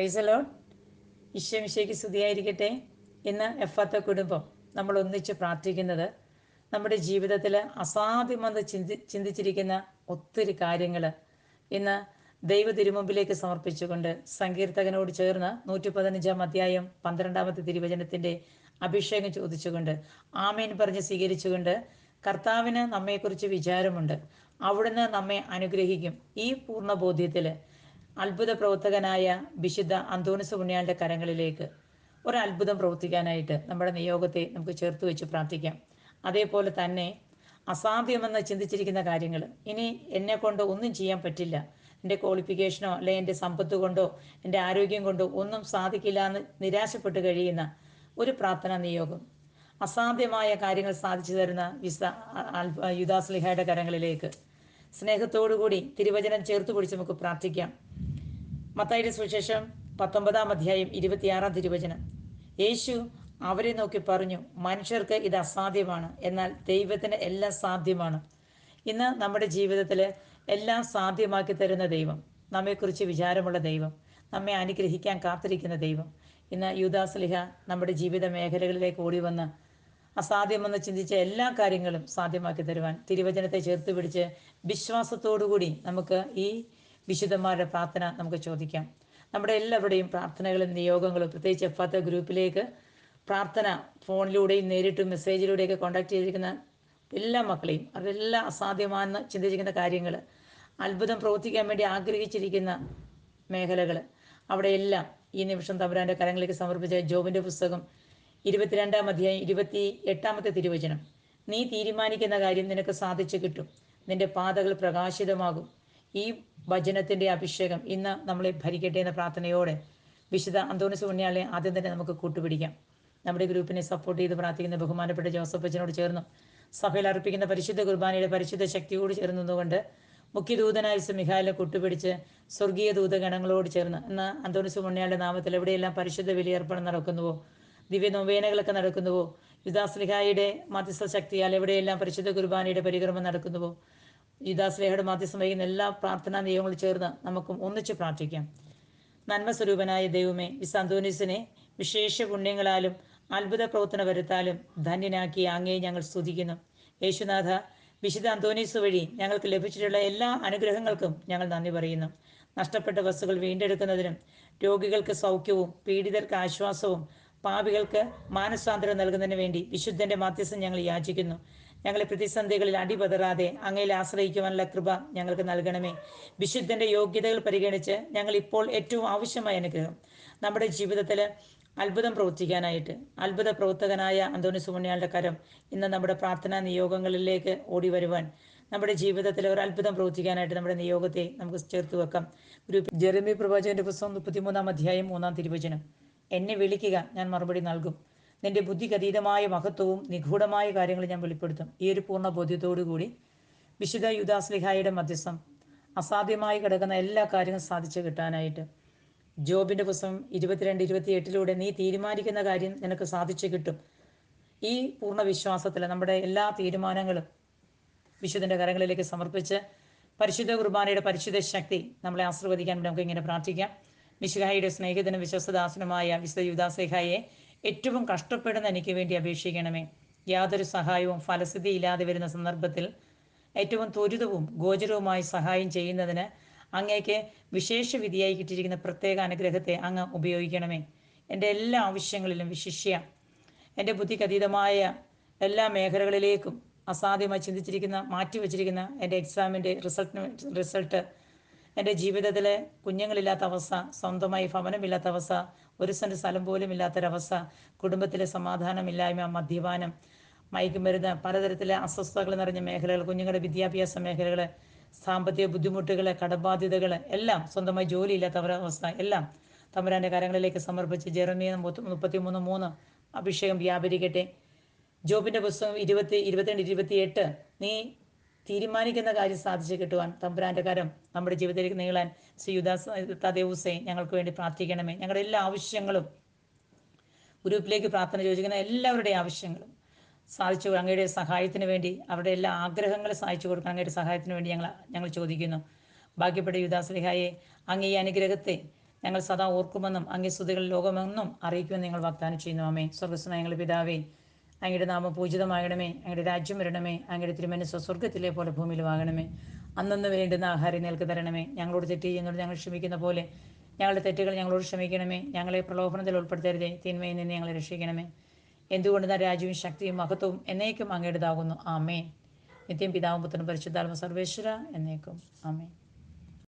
പ്രൈസലോൺ ഈശ്വമിശയ്ക്ക് സ്തുതിയായിരിക്കട്ടെ. ഇന്ന് എഫത്ത കുടുംബം നമ്മൾ ഒന്നിച്ച് പ്രാർത്ഥിക്കുന്നത് നമ്മുടെ ജീവിതത്തിൽ അസാധ്യമെന്ന് ചിന്തി ചിന്തിച്ചിരിക്കുന്ന ഒത്തിരി കാര്യങ്ങൾ ഇന്ന് ദൈവ തിരുമുമ്പിലേക്ക് സമർപ്പിച്ചുകൊണ്ട് സങ്കീർത്തകനോട് ചേർന്ന് നൂറ്റി പതിനഞ്ചാം അധ്യായം പന്ത്രണ്ടാമത്തെ തിരുവചനത്തിന്റെ അഭിഷേകം ചോദിച്ചുകൊണ്ട് ആമേൻ പറഞ്ഞ് സ്വീകരിച്ചുകൊണ്ട് കർത്താവിന് നമ്മെക്കുറിച്ച് വിചാരമുണ്ട്. അവിടുന്ന് നമ്മെ അനുഗ്രഹിക്കും. ഈ പൂർണ ബോധ്യത്തിൽ അത്ഭുത പ്രവർത്തകനായ വിശുദ്ധ അന്തോണിസ് പുണ്യാളുടെ കരങ്ങളിലേക്ക് ഒരു അത്ഭുതം പ്രവർത്തിക്കാനായിട്ട് നമ്മുടെ നിയോഗത്തെ നമുക്ക് ചേർത്ത് വെച്ച് പ്രാർത്ഥിക്കാം. അതേപോലെ തന്നെ അസാധ്യമെന്ന് ചിന്തിച്ചിരിക്കുന്ന കാര്യങ്ങൾ ഇനി എന്നെ കൊണ്ട് ഒന്നും ചെയ്യാൻ പറ്റില്ല. എന്റെ ക്വാളിഫിക്കേഷനോ അല്ലെ എന്റെ സമ്പത്ത് കൊണ്ടോ എന്റെ ആരോഗ്യം കൊണ്ടോ ഒന്നും സാധിക്കില്ല എന്ന് നിരാശപ്പെട്ട് കഴിയുന്ന ഒരു പ്രാർത്ഥനാ നിയോഗം. അസാധ്യമായ കാര്യങ്ങൾ സാധിച്ചു തരുന്ന വിസ യുദാസ്ലിഹയുടെ കരങ്ങളിലേക്ക് സ്നേഹത്തോടു കൂടി തിരുവചനം ചേർത്ത് പിടിച്ച് നമുക്ക് പ്രാർത്ഥിക്കാം. മത്തായിയുടെ സുവിശേഷം പത്തൊമ്പതാം അധ്യായം ഇരുപത്തിയാറാം തിരുവചനം. യേശു അവരെ നോക്കി പറഞ്ഞു മനുഷ്യർക്ക് ഇത് അസാധ്യമാണ് എന്നാൽ ദൈവത്തിന് എല്ലാം സാധ്യമാണ്. ഇന്ന് നമ്മുടെ ജീവിതത്തിൽ എല്ലാം സാധ്യമാക്കി തരുന്ന ദൈവം നമ്മെക്കുറിച്ച് വിചാരമുള്ള ദൈവം നമ്മെ അനുഗ്രഹിക്കാൻ കാത്തിരിക്കുന്ന ദൈവം. ഇന്ന് യുദാസ്ലിഹ നമ്മുടെ ജീവിത മേഖലകളിലേക്ക് ഓടി വന്ന് അസാധ്യമെന്ന് ചിന്തിച്ച എല്ലാ കാര്യങ്ങളും സാധ്യമാക്കി തരുവാൻ തിരുവചനത്തെ ചേർത്ത് പിടിച്ച് വിശ്വാസത്തോടുകൂടി നമുക്ക് ഈ വിശുദ്ധന്മാരുടെ പ്രാർത്ഥന നമുക്ക് ചോദിക്കാം. നമ്മുടെ എല്ലാവരുടെയും പ്രാർത്ഥനകളും നിയോഗങ്ങളും പ്രത്യേകിച്ച് എഫാത്ത ഗ്രൂപ്പിലേക്ക് പ്രാർത്ഥന ഫോണിലൂടെയും നേരിട്ടും മെസ്സേജിലൂടെയൊക്കെ കോണ്ടാക്ട് ചെയ്തിരിക്കുന്ന എല്ലാ മക്കളെയും അവരെല്ലാം അസാധ്യമാണെന്ന് ചിന്തിച്ചിരിക്കുന്ന കാര്യങ്ങൾ അത്ഭുതം പ്രവർത്തിക്കാൻ വേണ്ടി ആഗ്രഹിച്ചിരിക്കുന്ന മേഖലകൾ. അവിടെയെല്ലാം ഈ നിമിഷം തമ്പുരാന്റെ കരങ്ങളിലേക്ക് സമർപ്പിച്ച ജോബിന്റെ പുസ്തകം ഇരുപത്തിരണ്ടാം അധ്യായം ഇരുപത്തി എട്ടാമത്തെ തിരുവചനം. നീ തീരുമാനിക്കുന്ന കാര്യം നിനക്ക് സാധിച്ചു കിട്ടും. നിന്റെ പാതകൾ പ്രകാശിതമാകും. ഈ വചനത്തിന്റെ അഭിഷേകം ഇന്ന് നമ്മളെ ഭരിക്കട്ടെ എന്ന പ്രാർത്ഥനയോടെ വിശുദ്ധ അന്തോണിസ് പുണ്യാളെ ആദ്യം തന്നെ നമുക്ക് കൂട്ടുപിടിക്കാം. നമ്മുടെ ഗ്രൂപ്പിനെ സപ്പോർട്ട് ചെയ്ത് പ്രാർത്ഥിക്കുന്ന ബഹുമാനപ്പെട്ട ജോസഫ് അച്ഛനോട് ചേർന്നു. സഭയിൽ അർപ്പിക്കുന്ന പരിശുദ്ധ കുർബാനയുടെ പരിശുദ്ധ ശക്തിയോട് ചേർന്നതുകൊണ്ട് മുഖ്യദൂതനായ മിഹാലിനെ കൂട്ടുപിടിച്ച് സ്വർഗീയ ദൂതഗണങ്ങളോട് ചേർന്ന് എന്ന അന്തോണിസ് പുണ്യാളുടെ നാമത്തിൽ എവിടെയെല്ലാം പരിശുദ്ധ ബലിയർപ്പണം നടക്കുന്നുവോ ദിവ്യ നൊവേനകളൊക്കെ നടക്കുന്നുവോ യുദാസ്ലിഹായുടെ മധ്യസ്ഥ ശക്തിയാൽ എവിടെയെല്ലാം പരിശുദ്ധ കുർബാനയുടെ പരിക്രമം നടക്കുന്നുവോ യുദാസ്ലേഹയുടെ മാധ്യസ്ഥം വഹിക്കുന്ന എല്ലാ പ്രാർത്ഥനാ നിയമങ്ങളും ചേർന്ന് നമുക്കും ഒന്നിച്ച് പ്രാർത്ഥിക്കാം. നന്മ സ്വരൂപനായ ദൈവമേ വിസന്തോനിസിനെ വിശേഷ പുണ്യങ്ങളാലും അത്ഭുത പ്രവർത്തന വരുത്താലും ധന്യനാക്കി അങ്ങേ ഞങ്ങൾ സ്തുതിക്കുന്നു. യേശുനാഥ വിശുദ്ധ അന്തോനീസ് വഴി ഞങ്ങൾക്ക് ലഭിച്ചിട്ടുള്ള എല്ലാ അനുഗ്രഹങ്ങൾക്കും ഞങ്ങൾ നന്ദി പറയുന്നു. നഷ്ടപ്പെട്ട വസ്തുക്കൾ വീണ്ടെടുക്കുന്നതിനും രോഗികൾക്ക് സൗഖ്യവും പീഡിതർക്ക് ആശ്വാസവും പാപികൾക്ക് മാനസാന്തരം നൽകുന്നതിന് വേണ്ടി വിശുദ്ധന്റെ മാധ്യസ്ഥം ഞങ്ങൾ യാചിക്കുന്നു. ഞങ്ങളെ പ്രതിസന്ധികളിൽ അടിപതറാതെ അങ്ങയിൽ ആശ്രയിക്കുവാനുള്ള കൃപ ഞങ്ങൾക്ക് നൽകണമേ. വിശുദ്ധന്റെ യോഗ്യതകൾ പരിഗണിച്ച് ഞങ്ങൾ ഇപ്പോൾ ഏറ്റവും ആവശ്യമായ അനുഗ്രഹം. നമ്മുടെ ജീവിതത്തിൽ അത്ഭുതം പ്രവർത്തിക്കാനായിട്ട് അത്ഭുത പ്രവർത്തകനായ അന്തോണി സുമണ്യാളുടെ കരം ഇന്ന് നമ്മുടെ പ്രാർത്ഥനാ നിയോഗങ്ങളിലേക്ക് ഓടി വരുവാൻ നമ്മുടെ ജീവിതത്തിൽ ഒരു അത്ഭുതം പ്രവർത്തിക്കാനായിട്ട് നമ്മുടെ നിയോഗത്തെ നമുക്ക് ചേർത്ത് വെക്കാം. ഗ്രൂപ്പ് ജെറമി പ്രവാചകന്റെ പുസ്തകം മുപ്പത്തിമൂന്നാം അധ്യായം മൂന്നാം തിരുവചനം. എന്നെ വിളിക്കുക ഞാൻ മറുപടി നൽകും. നിന്റെ ബുദ്ധിക്കതീതമായ മഹത്വവും നിഗൂഢമായ കാര്യങ്ങൾ ഞാൻ വെളിപ്പെടുത്തും. ഈ ഒരു പൂർണ ബോധ്യത്തോടുകൂടി വിശുദ്ധ യുദാസ്ലിഹായുടെ മധ്യസ്ഥം അസാധ്യമായി കിടക്കുന്ന എല്ലാ കാര്യങ്ങളും സാധിച്ചു കിട്ടാനായിട്ട് ജോബിന്റെ പുസ്തകം ഇരുപത്തിരണ്ട് ഇരുപത്തി എട്ടിലൂടെ നീ തീരുമാനിക്കുന്ന കാര്യം നിനക്ക് സാധിച്ചു കിട്ടും. ഈ പൂർണ വിശ്വാസത്തിൽ നമ്മുടെ എല്ലാ തീരുമാനങ്ങളും വിശുദ്ധന്റെ കരങ്ങളിലേക്ക് സമർപ്പിച്ച് പരിശുദ്ധ കുർബാനയുടെ പരിശുദ്ധ ശക്തി നമ്മളെ ആശീർവദിക്കാൻ നമുക്ക് ഇങ്ങനെ പ്രാർത്ഥിക്കാം. മിശുഹായിയുടെ സ്നേഹിതനും വിശ്വസദാസനുമായ വിശുദ്ധ യുദാസ്ലിഹായെ ഏറ്റവും കഷ്ടപ്പെടുന്ന എനിക്ക് വേണ്ടി അപേക്ഷിക്കണമേ. യാതൊരു സഹായവും ഫലസ്ഥിതി ഇല്ലാതെ വരുന്ന സന്ദർഭത്തിൽ ഏറ്റവും ത്വരിതവും ഗോചരവുമായി സഹായം ചെയ്യുന്നതിന് അങ്ങേക്ക് വിശേഷ വിധിയായി കിട്ടിയിരിക്കുന്ന പ്രത്യേക അനുഗ്രഹത്തെ അങ്ങ് ഉപയോഗിക്കണമേ. എന്റെ എല്ലാ ആവശ്യങ്ങളിലും വിശിഷ്യ. എന്റെ ബുദ്ധിക്കതീതമായ എല്ലാ മേഖലകളിലേക്കും അസാധ്യമായി ചിന്തിച്ചിരിക്കുന്ന മാറ്റിവെച്ചിരിക്കുന്ന എന്റെ എക്സാമിന്റെ റിസൾട്ടിന് റിസൾട്ട് എന്റെ ജീവിതത്തിലെ കുഞ്ഞുങ്ങളില്ലാത്ത അവസ്ഥ സ്വന്തമായി ഭവനമില്ലാത്ത അവസ്ഥ ഒരു സെന്റ് സ്ഥലം പോലും ഇല്ലാത്തൊരവസ്ഥ കുടുംബത്തിലെ സമാധാനമില്ലായ്മ മദ്യപാനം മയക്കുമരുന്ന് പലതരത്തിലെ അസ്വസ്ഥതകൾ നിറഞ്ഞ മേഖലകൾ കുഞ്ഞുങ്ങളുടെ വിദ്യാഭ്യാസ മേഖലകൾ സാമ്പത്തിക ബുദ്ധിമുട്ടുകൾ കടബാധ്യതകൾ എല്ലാം സ്വന്തമായി ജോലിയില്ലാത്ത അവസ്ഥ എല്ലാം തമ്പുരാന്റെ കാര്യങ്ങളിലേക്ക് സമർപ്പിച്ച് ജെറമിയ മുപ്പത്തി മൂന്ന് മൂന്ന് അഭിഷേകം വ്യാപരിക്കട്ടെ. ജോബിന്റെ പുസ്തകം ഇരുപത്തി ഇരുപത്തിരണ്ട് ഇരുപത്തിയെട്ട് നീ തീരുമാനിക്കുന്ന കാര്യം സാധിച്ചു കിട്ടുവാൻ തമ്പുരാന്റെ കരം നമ്മുടെ ജീവിതത്തിലേക്ക് നീളാൻ ശ്രീ യുദാസ് ഹുസൈൻ ഞങ്ങൾക്ക് വേണ്ടി പ്രാർത്ഥിക്കണമേ. ഞങ്ങളുടെ എല്ലാ ആവശ്യങ്ങളും ഗ്രൂപ്പിലേക്ക് പ്രാർത്ഥന ചോദിക്കുന്ന എല്ലാവരുടെയും ആവശ്യങ്ങളും സാധിച്ചു അങ്ങയുടെ സഹായത്തിന് വേണ്ടി അവരുടെ എല്ലാ ആഗ്രഹങ്ങളും സാധിച്ചു കൊടുക്കാൻ അങ്ങയുടെ സഹായത്തിന് വേണ്ടി ഞങ്ങൾ ഞങ്ങൾ ചോദിക്കുന്നു. ഭാഗ്യപ്പെട്ട യുദാസ്ലിഹായെ അങ്ങ് ഈ അനുഗ്രഹത്തെ ഞങ്ങൾ സദാ ഓർക്കുമെന്നും അങ്ങേ സ്തുതികൾ ലോകമെന്നും അറിയിക്കുമെന്ന് നിങ്ങൾ വാഗ്ദാനം ചെയ്യുന്നു. അമ്മേ സ്വർഗസ്വനായ ഞങ്ങളുടെ പിതാവേ അങ്ങയുടെ നാമം പൂജിതമാകണമേ. അങ്ങയുടെ രാജ്യം വരണമേ. അങ്ങയുടെ തിരുമനസ് സ്വർഗത്തിലെ പോലെ ഭൂമിയിൽ ആകണമേ അന്നന്ന് വേണ്ടുന്ന ആഹാരം നിങ്ങൾക്ക് തരണമേ. ഞങ്ങളോട് തെറ്റ് ചെയ്യുന്നവർ ഞങ്ങൾ ക്ഷമിക്കുന്ന പോലെ ഞങ്ങളുടെ തെറ്റുകൾ ഞങ്ങളോട് ക്ഷമിക്കണമേ. ഞങ്ങളെ പ്രലോഭനത്തിൽ ഉൾപ്പെടുത്തരുതേ. തിന്മയിൽ നിന്ന് ഞങ്ങളെ രക്ഷിക്കണമേ. എന്തുകൊണ്ട് രാജ്യവും ശക്തിയും മഹത്വവും എന്നേക്കും അങ്ങയുടേതാകുന്നു. ആമേ നിത്യം പിതാവും പുത്രനും പരിശുദ്ധാത്മ സർവേശ്വര എന്നേക്കും. ആമേ